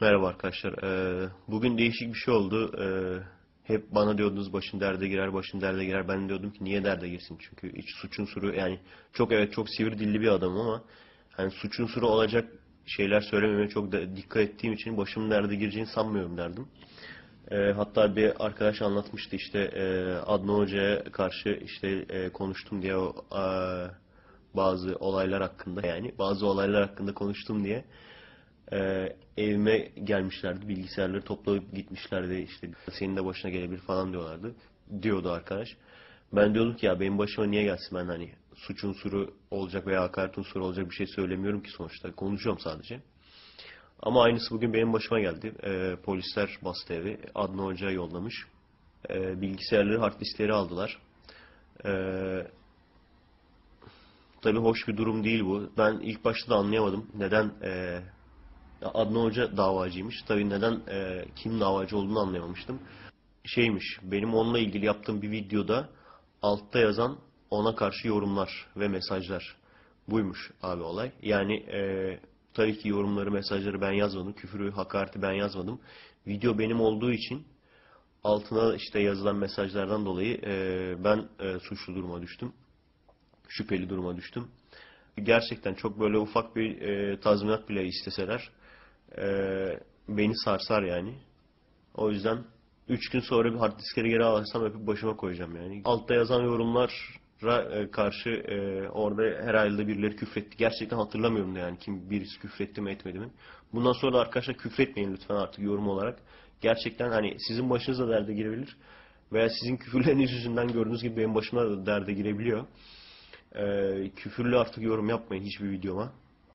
Merhaba arkadaşlar. Ee, bugün değişik bir şey oldu. Ee, hep bana diyordunuz başın derde girer, başın derde girer. Ben diyordum ki niye derde girsin? Çünkü hiç suçun suru yani çok evet çok sivri dilli bir adamım ama hani suçun suru olacak şeyler söylememeye çok da dikkat ettiğim için başımın derde gireceğini sanmıyorum derdim. Ee, hatta bir arkadaş anlatmıştı işte e, Adnan Hoca'ya karşı işte e, konuştum diye o e, bazı olaylar hakkında yani bazı olaylar hakkında konuştum diye e, evime gelmişlerdi. Bilgisayarları toplayıp gitmişlerdi. işte senin de başına gelebilir falan diyorlardı. Diyordu arkadaş. Ben diyordum ki ya benim başıma niye gelsin ben hani suç unsuru olacak veya hakaret unsuru olacak bir şey söylemiyorum ki sonuçta. Konuşuyorum sadece. Ama aynısı bugün benim başıma geldi. E, polisler bastı evi. Adnan Hoca yollamış. E, bilgisayarları, hard diskleri aldılar. E, tabii hoş bir durum değil bu. Ben ilk başta da anlayamadım. Neden e, Adnan Hoca davacıymış. Tabii neden e, kim davacı olduğunu anlayamamıştım. Şeymiş, benim onunla ilgili yaptığım bir videoda altta yazan ona karşı yorumlar ve mesajlar. Buymuş abi olay. Yani e, tabii ki yorumları, mesajları ben yazmadım. Küfürü, hakareti ben yazmadım. Video benim olduğu için altına işte yazılan mesajlardan dolayı e, ben e, suçlu duruma düştüm. Şüpheli duruma düştüm. Gerçekten çok böyle ufak bir e, tazminat bile isteseler e, beni sarsar yani. O yüzden 3 gün sonra bir hard diskleri geri alırsam öpüp başıma koyacağım yani. Altta yazan yorumlara e, karşı e, orada herhalde birileri küfretti. Gerçekten hatırlamıyorum da yani kim birisi küfretti mi etmedi mi. Bundan sonra da arkadaşlar küfretmeyin lütfen artık yorum olarak. Gerçekten hani sizin başınıza derde girebilir. Veya sizin küfürleriniz yüzünden gördüğünüz gibi benim başıma da derde girebiliyor. E, küfürlü artık yorum yapmayın hiçbir videoma.